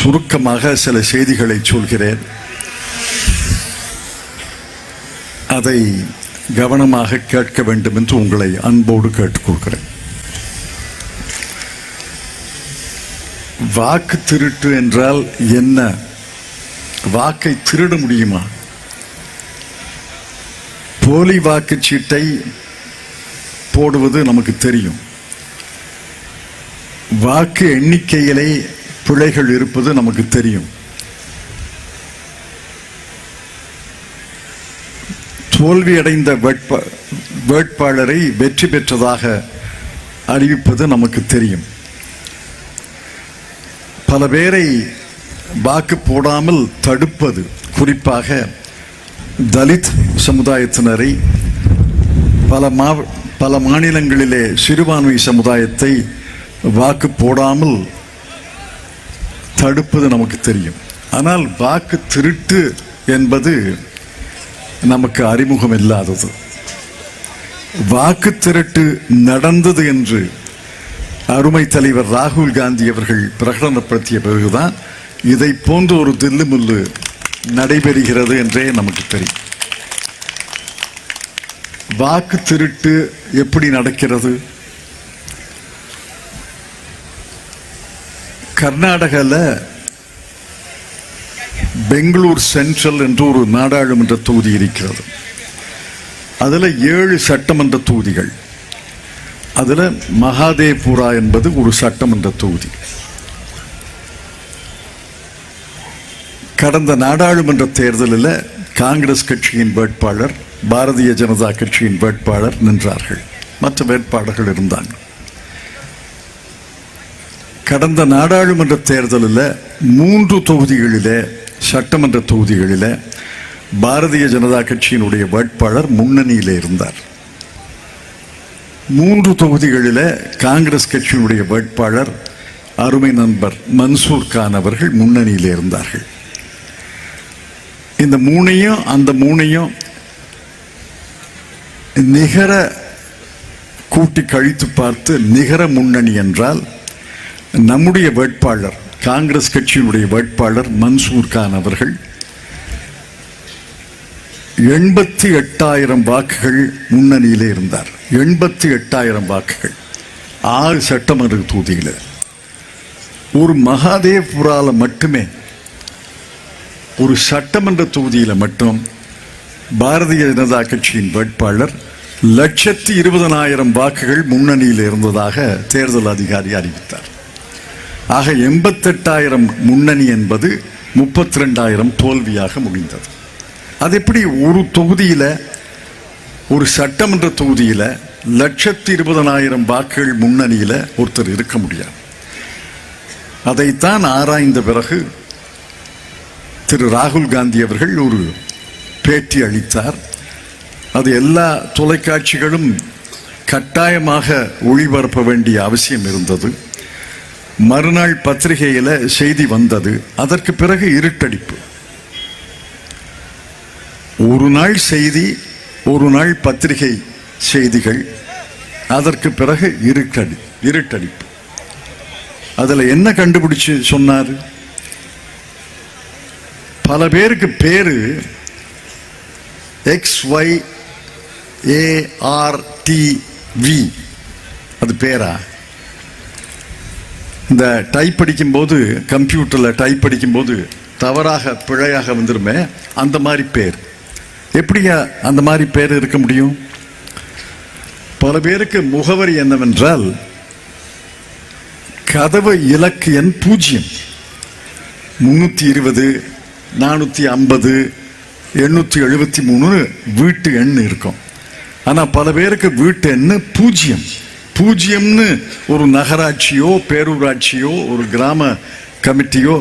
சுருக்கமாக சில செய்திகளை சொல்கிறேன். அதை கவனமாக கேட்க வேண்டும் என்று உங்களை அன்போடு கேட்டுக்கொள்கிறேன். வாக்கு திருட்டு என்றால் என்ன? வாக்கை திருட முடியுமா? போலி வாக்குச்சீட்டை போடுவது நமக்கு தெரியும். வாக்கு எண்ணிக்கையிலே பிழைகள் இருப்பது நமக்கு தெரியும். தோல்வியடைந்த வேட்பா வேட்பாளரை வெற்றி பெற்றதாக அறிவிப்பது நமக்கு தெரியும். பல பேரை வாக்கு போடாமல் தடுப்பது குறிப்பாக தலித் சமுதாயத்தினரை பல மா பல மாநிலங்களிலே சிறுபான்மை சமுதாயத்தை வாக்கு போடாமல் தடுப்பது நமக்கு தெரியும். ஆனால் வாக்கு திருட்டு என்பது நமக்கு அறிமுகம் இல்லாதது. வாக்கு திரட்டு நடந்தது என்று அருமை தலைவர் ராகுல் காந்தி அவர்கள் பிரகடனப்படுத்திய பிறகுதான் இதை போன்ற ஒரு தில்லுமுல்லு நடைபெறுகிறது என்றே நமக்கு தெரியும். வாக்கு திருட்டு எப்படி நடக்கிறது? கர்நாடகாவில் பெங்களூர் சென்ட்ரல் என்று ஒரு நாடாளுமன்ற தொகுதி இருக்கிறது. அதில் ஏழு சட்டமன்ற தொகுதிகள். அதில் மகாதேபுரா என்பது ஒரு சட்டமன்ற தொகுதி. கடந்த நாடாளுமன்ற தேர்தலில் காங்கிரஸ் கட்சியின் வேட்பாளர் பாரதிய ஜனதா கட்சியின் வேட்பாளர் நின்றார்கள். மற்ற வேட்பாளர்கள் இருந்தாங்க. கடந்த நாடாளுமன்ற தேர்தலில் மூன்று தொகுதிகளிலே சட்டமன்ற தொகுதிகளில் பாரதிய ஜனதா கட்சியினுடைய வேட்பாளர் முன்னணியில் இருந்தார். மூன்று தொகுதிகளில் காங்கிரஸ் கட்சியினுடைய வேட்பாளர் அருமை நண்பர் மன்சூர் கான் அவர்கள் முன்னணியில் இருந்தார்கள். இந்த மூணையும் அந்த மூணையும் நிகர கூட்டி கழித்து பார்த்து நிகர முன்னணி என்றால் நம்முடைய வேட்பாளர் காங்கிரஸ் கட்சியினுடைய வேட்பாளர் மன்சூர் கான் அவர்கள் எண்பத்தி எட்டாயிரம் வாக்குகள் முன்னணியிலே இருந்தார். எண்பத்தி எட்டாயிரம் வாக்குகள் ஆறு சட்டமன்ற தொகுதியில். ஒரு மகாதேவ்புரால மட்டுமே ஒரு சட்டமன்ற தொகுதியில் மட்டும் பாரதிய ஜனதா கட்சியின் வேட்பாளர் லட்சத்தி இருபதனாயிரம் வாக்குகள் முன்னணியில் இருந்ததாக தேர்தல் அதிகாரி அறிவித்தார். ஆக எண்பத்தெட்டாயிரம் முன்னணி என்பது முப்பத்தி ரெண்டாயிரம் தோல்வியாக முடிந்தது. அது எப்படி ஒரு தொகுதியில் ஒரு சட்டமன்ற தொகுதியில் லட்சத்தி இருபதனாயிரம் வாக்குகள் முன்னணியில் ஒருத்தர் இருக்க முடியாது. அதைத்தான் ஆராய்ந்த பிறகு திரு ராகுல் காந்தி அவர்கள் ஒரு பேட்டி அளித்தார். அது எல்லா தொலைக்காட்சிகளும் கட்டாயமாக ஒளிபரப்ப வேண்டிய அவசியம் இருந்தது. மறுநாள் பத்திரிகையில் செய்தி வந்தது. அதற்கு பிறகு இருட்டடிப்பு. ஒரு நாள் செய்தி ஒரு நாள் பத்திரிகை செய்திகள் அதற்கு பிறகு இருட்டடி இருட்டடிப்பு. அதில் என்ன கண்டுபிடிச்சு சொன்னார்? பல பேருக்கு பேரு எக்ஸ் ஒய் ஏஆர்டிவி அது பேரா? இந்த டைப் அடிக்கும்போது கம்ப்யூட்டரில் டைப் அடிக்கும்போது தவறாக பிழையாக வந்துருமே அந்த மாதிரி பேர். எப்படியா அந்த மாதிரி பேர் இருக்க முடியும்? பல பேருக்கு முகவரி என்னவென்றால் கதவு இலக்கு எண் பூஜ்ஜியம். முன்னூற்றி இருபது நானூற்றி ஐம்பது எண்ணூற்றி எழுபத்தி மூணு வீட்டு எண் இருக்கும். ஆனால் பல பேருக்கு வீட்டு எண்ணு பூஜ்ஜியம். பூஜ்ஜியம்னு ஒரு நகராட்சியோ பேரூராட்சியோ ஒரு கிராம கமிட்டியோ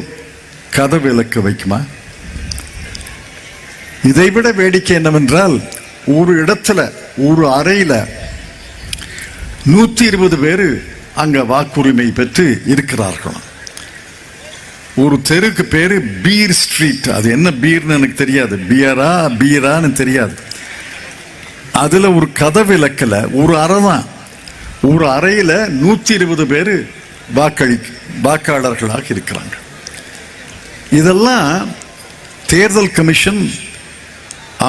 கதை விளக்க வைக்குமா? இதைவிட வேடிக்கை என்னவென்றால் ஒரு இடத்துல ஒரு அறையில் நூற்றி இருபது பேர் அங்கே வாக்குரிமை பெற்று இருக்கிறார்கள் ஒரு தெருக்கு பேர் பீர் ஸ்ட்ரீட். அது என்ன பீர்னு எனக்கு தெரியாது. பியரா பீரான்னு தெரியாது. அதில் ஒரு கதை விளக்கில் ஒரு அறை தான். ஒரு அறையில் நூற்றி இருபது பேர் வாக்களி வாக்காளர்களாக இருக்கிறாங்க. இதெல்லாம் தேர்தல் கமிஷன்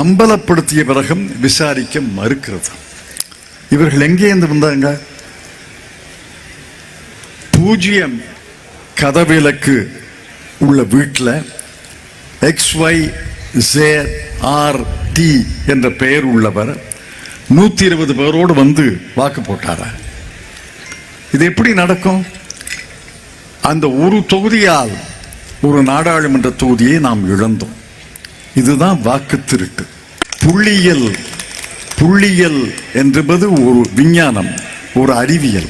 அம்பலப்படுத்திய பிறகும் விசாரிக்க மறுக்கிறது. இவர்கள் எங்கே இருந்து வந்தாங்க? பூஜ்ஜியம் கதவிலக்கு உள்ள வீட்டில் X Y J R D என்ற பெயர் உள்ளவர் நூற்றி இருபது பேரோடு வந்து வாக்கு போட்டாரா? இது எப்படி நடக்கும்? அந்த ஒரு தொகுதியால் ஒரு நாடாளுமன்ற தொகுதியை நாம் இழந்தோம். இதுதான் வாக்கு திருட்டு புள்ளியியல் புள்ளியல் என்பது ஒரு விஞ்ஞானம் ஒரு அறிவியல்.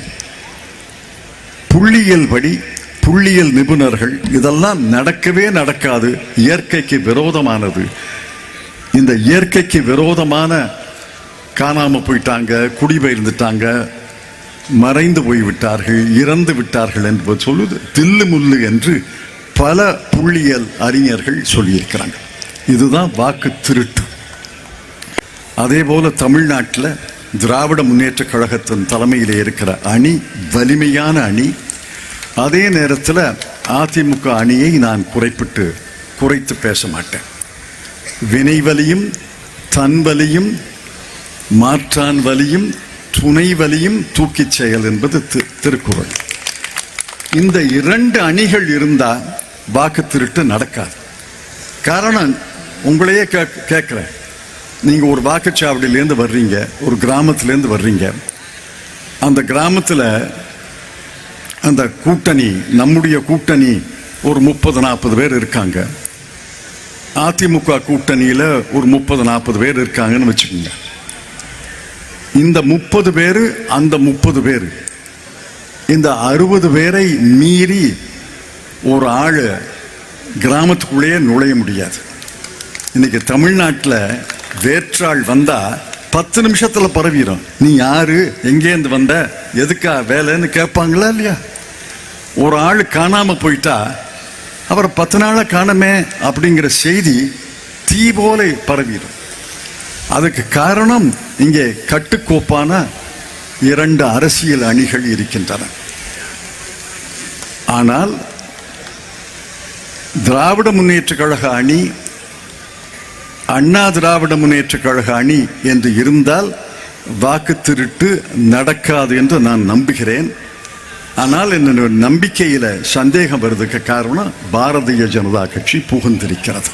புள்ளியியல் படி புள்ளியியல் நிபுணர்கள் இதெல்லாம் நடக்கவே நடக்காது. இயற்கைக்கு விரோதமானது. இந்த இயற்கைக்கு விரோதமான காணாமல் போயிட்டாங்க குடிபெயர்ந்துட்டாங்க மறைந்து போய்விட்டார்கள் இறந்து விட்டார்கள் என்பது சொல்லுது தில்லு முல்லு என்று பல புள்ளியல் அறிஞர்கள் சொல்லியிருக்கிறாங்க. இதுதான் வாக்கு திருட்டு. அதே போல தமிழ்நாட்டில் திராவிட முன்னேற்ற கழகத்தின் தலைமையில் இருக்கிற அணி வலிமையான அணி அதே நேரத்தில் அதிமுக அணியை நான் குறைப்பிட்டு குறைத்து பேச மாட்டேன். வினைவலியும் தன்வலியும் மாற்றான் வலியும் துணை வலியும் தூக்கிச் செயல் என்பது திருக்குறள். இந்த இரண்டு அணிகள் இருந்தால் வாக்கு திருட்டு நடக்காது. காரணம் உங்களையே கே கேட்குறேன் நீங்கள் ஒரு வாக்குச்சாவடியிலேருந்து வர்றீங்க ஒரு கிராமத்துலேருந்து வர்றீங்க. அந்த கிராமத்தில் அந்த கூட்டணி நம்முடைய கூட்டணி ஒரு முப்பது நாற்பது பேர் இருக்காங்க. அதிமுக கூட்டணியில் ஒரு முப்பது நாற்பது பேர் இருக்காங்கன்னு வச்சுக்கோங்க. இந்த முப்பது பேர் அந்த முப்பது பேர். இந்த அறுபது பேரை மீறி ஒரு ஆள் கிராமத்துக்குள்ளேயே நுழைய முடியாது. இன்னைக்கு தமிழ்நாட்டில் வேற்றாள் வந்தால் பத்து நிமிஷத்தில் பரவிடும் நீ யாரு? எங்கேருந்து வந்த? எதுக்கா வேலைன்னு கேட்பாங்களா இல்லையா? ஒரு ஆள் காணாமல் போயிட்டா அவரை பத்து நாளாக காணமே அப்படிங்கிற செய்தி தீ போல பரவிடும் அதுக்கு காரணம் இங்கே கட்டுக்கோப்பான இரண்டு அரசியல் அணிகள் இருக்கின்றன. ஆனால் திராவிட முன்னேற்ற கழக அணி அண்ணா திராவிட முன்னேற்ற கழக அணி என்று இருந்தால் வாக்கு திருட்டு நடக்காது என்று நான் நம்புகிறேன். ஆனால் என்னுடைய நம்பிக்கையில் சந்தேகம் வருதுக்கு காரணம் பாரதிய ஜனதா கட்சி புகுந்திருக்கிறது.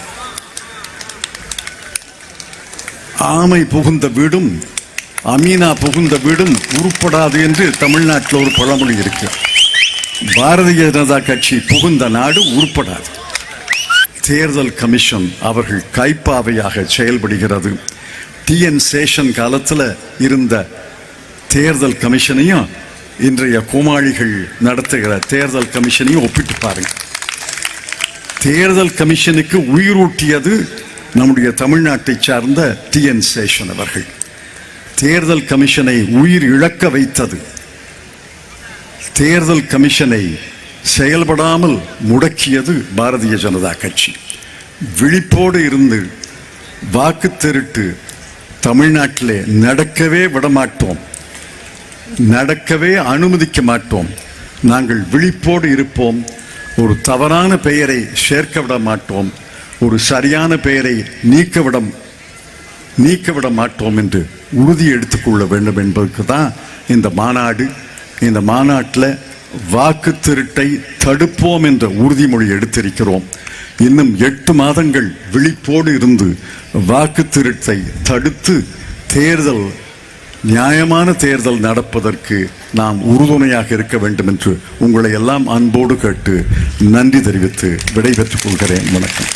ஆமை புகுந்த வீடும் அமீனா புகுந்த வீடும் உருப்படாது என்று தமிழ்நாட்டில் ஒரு பழமொழி இருக்கு. பாரதிய ஜனதா கட்சி புகுந்த நாடு உருப்படாது. தேர்தல் கமிஷன் அவர்கள் கைப்பாவையாக செயல்படுகிறது. டிஎன் சேஷன் காலத்தில் இருந்த தேர்தல் கமிஷனையும் இன்றைய கோமாளிகள் நடத்துகிற தேர்தல் கமிஷனையும் ஒப்பிட்டு பாருங்க. தேர்தல் கமிஷனுக்கு உயிரூட்டியது நம்முடைய தமிழ்நாட்டை சார்ந்த டிஎன் சேஷன் அவர்கள். தேர்தல் கமிஷனை உயிர் இழக்க வைத்தது. தேர்தல் கமிஷனை செயல்படாமல் முடக்கியது பாரதிய ஜனதா கட்சி. விழிப்போடு இருந்து வாக்கு திருட்டு தமிழ்நாட்டில் நடக்கவே விடமாட்டோம். நடக்கவே அனுமதிக்க மாட்டோம். நாங்கள் விழிப்போடு இருப்போம். ஒரு தவறான பெயரை சேர்க்க விட மாட்டோம் ஒரு சரியான பெயரை நீக்கவிடம் நீக்கவிட மாட்டோம் என்று உறுதி எடுத்துக்கொள்ள வேண்டும் என்பதற்கு தான் இந்த மாநாடு இந்த மாநாட்டில் வாக்கு திருட்டை தடுப்போம் என்ற உறுதிமொழி எடுத்திருக்கிறோம். இன்னும் எட்டு மாதங்கள் விழிப்போடு இருந்து வாக்கு திருட்டை தடுத்து தேர்தல் நியாயமான தேர்தல் நடப்பதற்கு நாம் உறுதுணையாக இருக்க வேண்டும் என்று உங்களை எல்லாம் அன்போடு கேட்டு நன்றி தெரிவித்து விடைபெற்றுக் கொள்கிறேன். வணக்கம்.